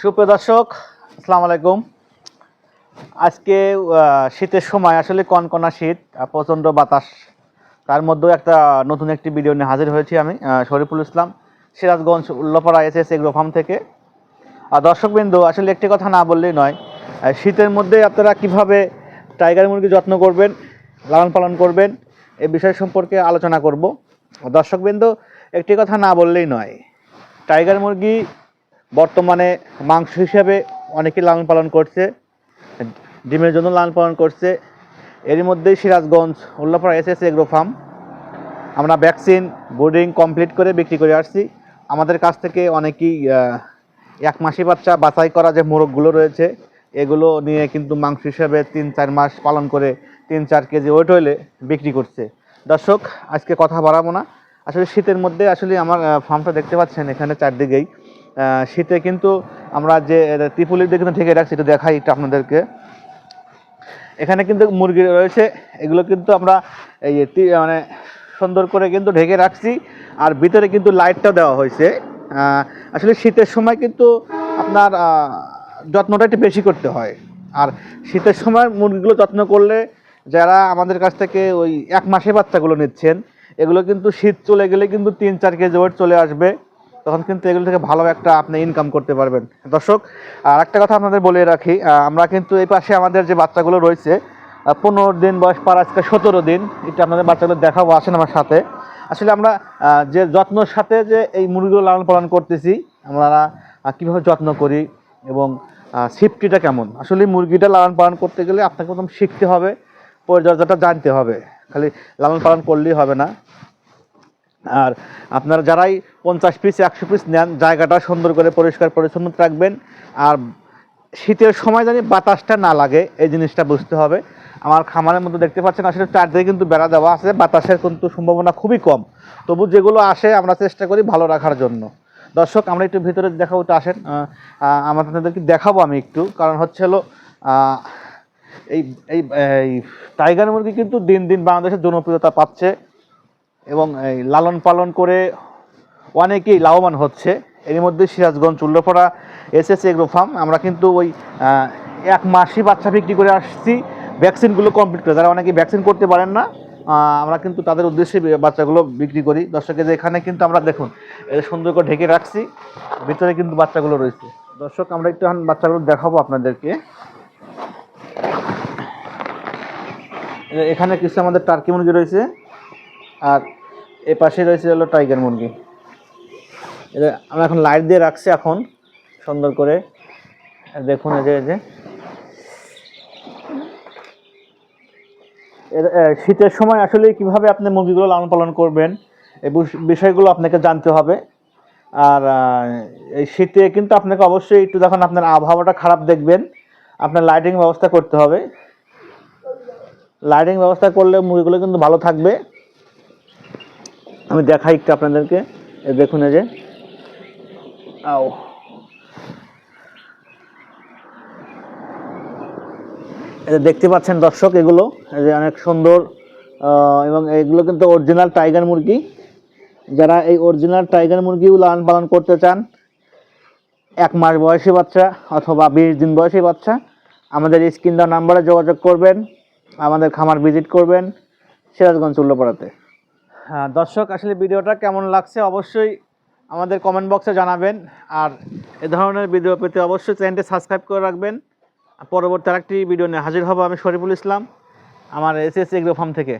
সুপ্রিয় দর্শক, আসসালামু আলাইকুম। আজকে শীতের সময় আসলে কনকনা শীত প্রচণ্ড বাতাস। তার মধ্যেও একটা নতুন একটি ভিডিও নিয়ে হাজির হয়েছি আমি Shariful Islam, Sirajganj, Ullapara S S agro farm থেকে। আর দর্শকবৃন্দ, আসলে একটি কথা না বললেই নয় শীতের মধ্যে আপনারা কীভাবে টাইগার মুরগি যত্ন করবেন, লালন পালন করবেন, এ বিষয় সম্পর্কে আলোচনা করব। দর্শকবৃন্দ, একটি কথা না বললেই নয় টাইগার মুরগি বর্তমানে মাংস হিসেবে অনেকে লালন পালন করছে, ডিমের জন্য লালন পালন করছে। এরই মধ্যেই Sirajganj, Ullapara S S agro farm. আমরা ভ্যাকসিন, বোর্ডিং কমপ্লিট করে বিক্রি করে আসছি। আমাদের কাছ থেকে অনেকেই এক মাসি বাচ্চা বাছাই করা যে মোরগগুলো রয়েছে, এগুলো নিয়ে কিন্তু মাংস হিসেবে তিন চার মাস পালন করে তিন চার কেজি ওয়েট হইলে বিক্রি করছে। দর্শক, আজকে কথা বাড়াবো না। আসলে শীতের মধ্যে আসলে আমার ফার্মটা দেখতে পাচ্ছেন, এখানে চারদিকেই। শীতে কিন্তু আমরা যে ত্রিপুলির দিয়ে কিন্তু ঢেকে রাখছি, একটু দেখাই একটু আপনাদেরকে। এখানে কিন্তু মুরগি রয়েছে, এগুলো কিন্তু আমরা এই মানে সুন্দর করে কিন্তু ঢেকে রাখছি, আর ভিতরে কিন্তু লাইটটা দেওয়া হয়েছে। আসলে শীতের সময় কিন্তু আপনার যত্নটা একটু বেশি করতে হয়। আর শীতের সময় মুরগিগুলো যত্ন করলে যারা আমাদের কাছ থেকে ওই এক মাসে বাচ্চাগুলো নিচ্ছেন, এগুলো কিন্তু শীত চলে গেলে কিন্তু তিন চার কেজি ওয়েট চলে আসবে। তখন কিন্তু এগুলো থেকে ভালো একটা আপনি ইনকাম করতে পারবেন। দর্শক, আর একটা কথা আপনাদের বলে রাখি আমরা কিন্তু এই পাশে আমাদের যে বাচ্চাগুলো রয়েছে পনেরো দিন বয়স পার আজকে সতেরো দিন, এটা আপনাদের বাচ্চাগুলো দেখাবো, আসেন আমার সাথে। আসলে আমরা যে যত্নর সাথে যে এই মুরগিগুলো লালন পালন করতেছি, আমরা কীভাবে যত্ন করি এবং সেফটিটা কেমন? আসলে মুরগিটা লালন পালন করতে গেলে আপনাকে প্রথম শিখতে হবে, পরিচর্যাটা জানতে হবে। খালি লালন পালন করলেই হবে না। আর আপনারা যারাই পঞ্চাশ পিস একশো পিস নেন জায়গাটা সুন্দর করে পরিষ্কার পরিচ্ছন্ন রাখবেন। আর শীতের সময় জানি বাতাসটা না লাগে এই জিনিসটা বুঝতে হবে। আমার খামারের মধ্যে দেখতে পাচ্ছেন আসলে চারদিকে কিন্তু বেড়া দেওয়া আছে বাতাসের কিন্তু সম্ভাবনা খুবই কম। তবু যেগুলো আসে আমরা চেষ্টা করি ভালো রাখার জন্য। দর্শক আমরা একটু ভিতরে দেখাবো একটু আসেন। আহ, দেখাবো আমি একটু। কারণ হচ্ছে হলো এই এই টাইগার মুরগি কিন্তু দিন দিন বাংলাদেশের জনপ্রিয়তা পাচ্ছে। এবং এই লালন পালন করে অনেকেই লাভবান হচ্ছে। এর মধ্যে Sirajganj Ullapara S S agro farm, আমরা কিন্তু ওই এক মাসই বাচ্চা বিক্রি করে আসছি। ভ্যাকসিনগুলো কমপ্লিট করে, যারা অনেকে ভ্যাকসিন করতে পারেন না আমরা কিন্তু তাদের উদ্দেশ্যে বাচ্চাগুলো বিক্রি করি। দর্শকের এখানে কিন্তু আমরা দেখুন সুন্দর করে ঢেকে রাখছি, ভিতরে কিন্তু বাচ্চাগুলো রয়েছে। দর্শক, আমরা একটু এখন বাচ্চাগুলো দেখাবো আপনাদেরকে। এখানে কিছু আমাদের টার্কি মুরগি রয়েছে। আর এ পাশে রয়েছে হলো টাইগার মুরগি। এটা আমরা এখন লাইট দিয়ে রাখছি এখন, সুন্দর করে। দেখুন এই যে শীতের সময় আসলে কীভাবে আপনি মুরগিগুলো লালন পালন করবেন, এই বিষয়গুলো আপনাকে জানতে হবে। আর এই শীতে কিন্তু আপনাকে অবশ্যই একটু যখন আপনার আবহাওয়াটা খারাপ দেখবেন, আপনার লাইটিং ব্যবস্থা করতে হবে। লাইটিং ব্যবস্থা করলে মুরগিগুলো কিন্তু ভালো থাকবে। আমি দেখাই একটু আপনাদেরকে। দেখুন যে। আও। যে দেখতে পাচ্ছেন দর্শক এগুলো? যে অনেক সুন্দর এবং এগুলো কিন্তু অরিজিনাল টাইগার মুরগি। যারা এই অরিজিনাল টাইগার মুরগিও লালন পালন করতে চান, এক মাস বয়সী বাচ্চা অথবা বিশ দিন বয়সী বাচ্চা, আমাদের স্ক্রিন দেওয়া নাম্বারে যোগাযোগ করবেন, আমাদের খামার ভিজিট করবেন, সিরাজগঞ্জ উল্লোপাড়াতে। দর্শক, আসলে ভিডিওটা কেমন লাগছে অবশ্যই আমাদের কমেন্ট বক্সে জানাবেন। আর এ ধরনের ভিডিও পেতে অবশ্যই চ্যানেলটি সাবস্ক্রাইব করে রাখবেন। পরবর্তী আরেকটি ভিডিও নিয়ে হাজির হব আমি শরীফুল ইসলাম, আমার এস এস এগ্রো ফার্ম থেকে।